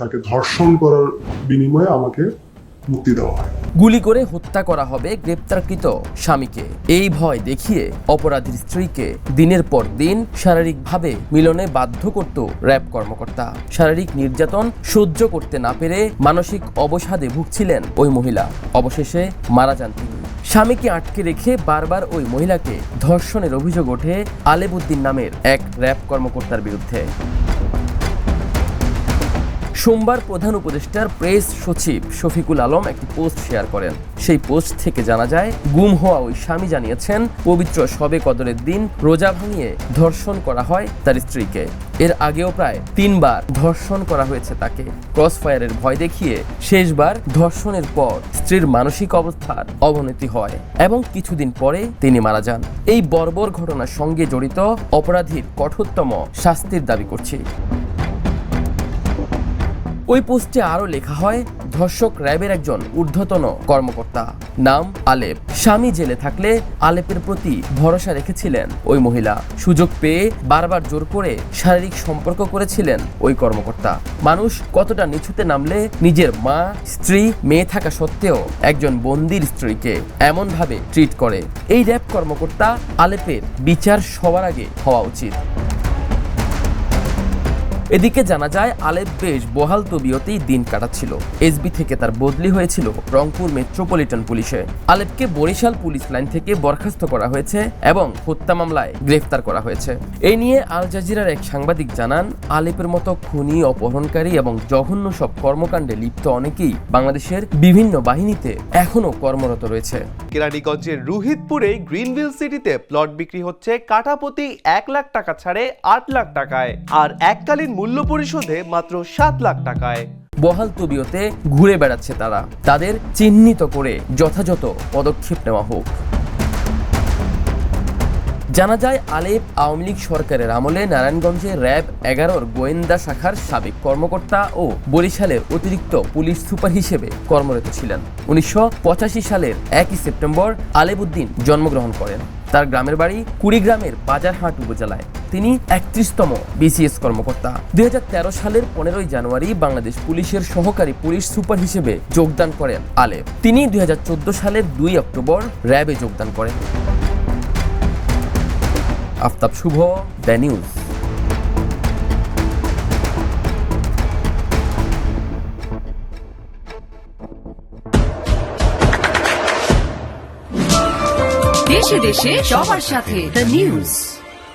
তাকে ধর্ষণ করার বিনিময়ে আমাকে মুক্তি দেওয়া হয়। গুলি করে হত্যা করা হবে গ্রেপ্তারকৃত স্বামীকে। এই ভয় দেখিয়ে অপরাধীর স্ত্রীকে দিনের পর দিন শারীরিকভাবে মিলনে বাধ্য করত র্যাব কর্মকর্তা। শারীরিক নির্যাতন সহ্য করতে না পেরে মানসিক অবসাদে ভুগছিলেন ওই মহিলা। অবশেষে মারা যান তিনি। স্বামীকে আটকে রেখে বারবার ওই মহিলাকে ধর্ষণের অভিযোগ ওঠে আলেবুদ্দিন নামের এক র্যাব কর্মকর্তার বিরুদ্ধে। সোমবার প্রধান উপদেষ্টার প্রেস সচিব শফিকুল আলম একটি পোস্ট শেয়ার করেন। সেই পোস্ট থেকে জানা যায়, গুম হওয়া ওই স্বামী জানিয়েছেন, পবিত্র শবে কদরের দিন রোজা ভাঙিয়ে ধর্ষণ করা হয় তার স্ত্রীকে। এর আগেও প্রায় তিনবার ধর্ষণ করা হয়েছে তাকে। ক্রসফায়ারের ভয় দেখিয়ে শেষবার ধর্ষণের পর স্ত্রীর মানসিক অবস্থার অবনতি হয় এবং কিছুদিন পরে তিনি মারা যান। এই বর্বর ঘটনার সঙ্গে জড়িত অপরাধীর কঠোরতম শাস্তির দাবি করছি। ওই পোস্টে আরও লেখা হয়, ধর্ষক র্যাবের একজন ঊর্ধ্বতন কর্মকর্তা। নাম আলেপ। স্বামী জেলে থাকলে আলেপের প্রতি ভরসা রেখেছিলেন ওই মহিলা। সুযোগ পেয়ে বারবার জোর করে শারীরিক সম্পর্ক করেছিলেন ওই কর্মকর্তা। মানুষ কতটা নিচুতে নামলে নিজের মা, স্ত্রী, মেয়ে থাকা সত্ত্বেও একজন বন্দির স্ত্রীকে এমনভাবে ট্রিট করে। এই র্যাব কর্মকর্তা আলেপের বিচার সবার আগে হওয়া উচিত। এদিকে জানা যায় আলেপ বেশ বহাল তবিয়তেই দিন কাটাচ্ছিল। এসবি থেকে তার বদলি হয়েছিল রংপুর মেট্রোপলিটন পুলিশে। আলেপকে বরিশাল পুলিশ লাইন থেকে বরখাস্ত করা হয়েছে এবং হত্যা মামলায় গ্রেফতার করা হয়েছে। এই নিয়ে আল জাজিরার এক সাংবাদিক জানান, আলেপের মতো খুনি, অপহরণকারী এবং জঘন্য সব কর্মকাণ্ডে লিপ্ত অনেকেই বাংলাদেশের বিভিন্ন বাহিনীতে এখনও কর্মরত রয়েছে। কেরানীগঞ্জের রুহিতপুরে গ্রিনভিল সিটিতে প্লট বিক্রি হচ্ছে কাঠাপতি এক লাখ টাকা ছাড়ে আট লাখ টাকায়। আর এককালীন মূল্য পরিশোধে মাত্র সাত লাখ টাকায়। বহাল তবিয়তে ঘুরে বেড়াচ্ছে তারা। তাদের চিহ্নিত করে যথাযথ পদক্ষেপ নেওয়া হোক। জানা যায়, আলেপ আওয়ামী লীগ সরকারের আমলে নারায়ণগঞ্জে র্যাব এগারোর গোয়েন্দা শাখার সাবেক কর্মকর্তা ও বরিশালের অতিরিক্ত পুলিশ সুপার হিসেবে কর্মরত ছিলেন। উনিশশো পঁচাশি সালের একই সেপ্টেম্বর আলেবুদ্দিন জন্মগ্রহণ করেন। তার গ্রামের বাড়ি কুড়িগ্রামের বাজারহাট উপজেলায়। তিনি একত্রিশতম বিসিএস কর্মকর্তা। দুই হাজার তেরো সালের পনেরোই জানুয়ারি বাংলাদেশ পুলিশের সহকারী পুলিশ সুপার হিসেবে যোগদান করেন আলেপ তিনি দুই সালের দুই অক্টোবর র্যাবে যোগদান করেন। Aftab Shuvo, the news. দেশে দেশে সবার সাথে দ্য নিউজ।